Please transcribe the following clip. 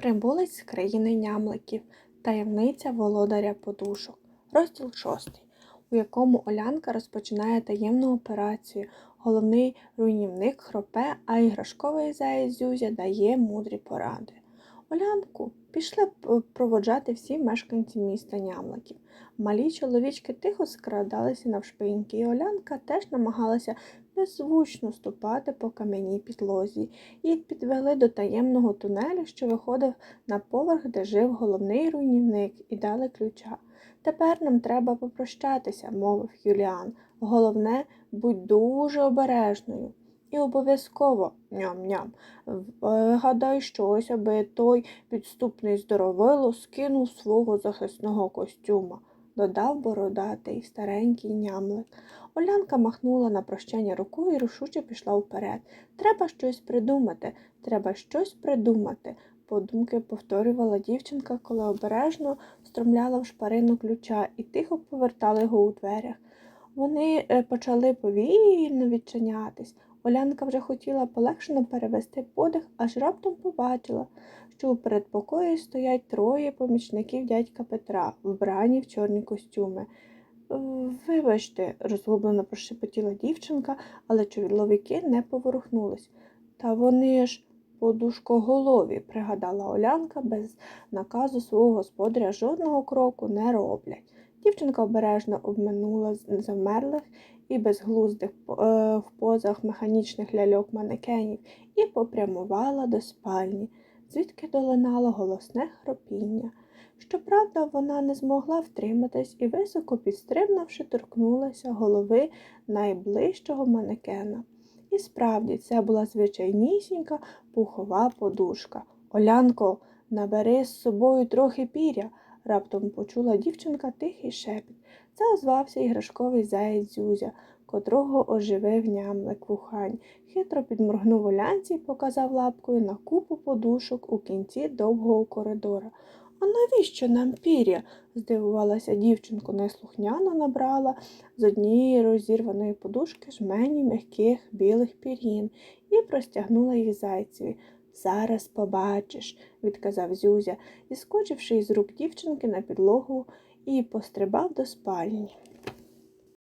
Прибулець з країни нямликів, таємниця володаря подушок. Розділ шостий, у якому Олянка розпочинає таємну операцію. Головний руйнівник хропе, а іграшковий заєць Зюзя дає мудрі поради. Олянку пішли проводжати всі мешканці міста нямликів. Малі чоловічки тихо скрадалися навшпиньки, і Олянка теж намагалася беззвучно ступати по кам'яній підлозі. Їх підвели до таємного тунелю, що виходив на поверх, де жив головний руйнівник, і дали ключа. Тепер нам треба попрощатися, мовив Юліан. Головне, будь дуже обережною. І обов'язково ням-ням. Вигадай щось, аби той підступний здоровило скинув свого захисного костюма, додав бородатий старенький нямлик. Олянка махнула на прощання рукою і рішуче пішла вперед. Треба щось придумати, треба щось придумати, подумки повторювала дівчинка, коли обережно встромляла в шпарину ключа і тихо повертала його у дверях. Вони е, почали повільно відчинятись. Олянка вже хотіла полегшено перевести подих, аж раптом побачила, що у передпокої стоять троє помічників дядька Петра, вбрані в чорні костюми. «Е, Вибачте, розгублено прошепотіла дівчинка, але чоловіки не поворухнулись. Та вони ж подушкоголові, пригадала Олянка, без наказу свого господаря жодного кроку не роблять. Дівчинка обережно обминула замерлих і безглуздих е, в позах механічних ляльок манекенів і попрямувала до спальні, звідки долинало голосне хропіння. Щоправда, вона не змогла втриматись і, високо підстрибнувши, торкнулася голови найближчого манекена. І справді це була звичайнісінька пухова подушка. Олянко, набери з собою трохи піря, раптом почула дівчинка тихий шепіт. Це озвався іграшковий заєць Зюзя, котрого оживив нямлик вухань. Хитро підморгнув Олянці і показав лапкою на купу подушок у кінці довгого коридора. А навіщо нам пір'я? здивувалася дівчинка, неслухняно набрала з однієї розірваної подушки жмені м'яких білих пір'їн і простягнула їх зайцеві. Зараз побачиш, відказав Зюзя, і, скочивши із рук дівчинки на підлогу, і пострибав до спальні.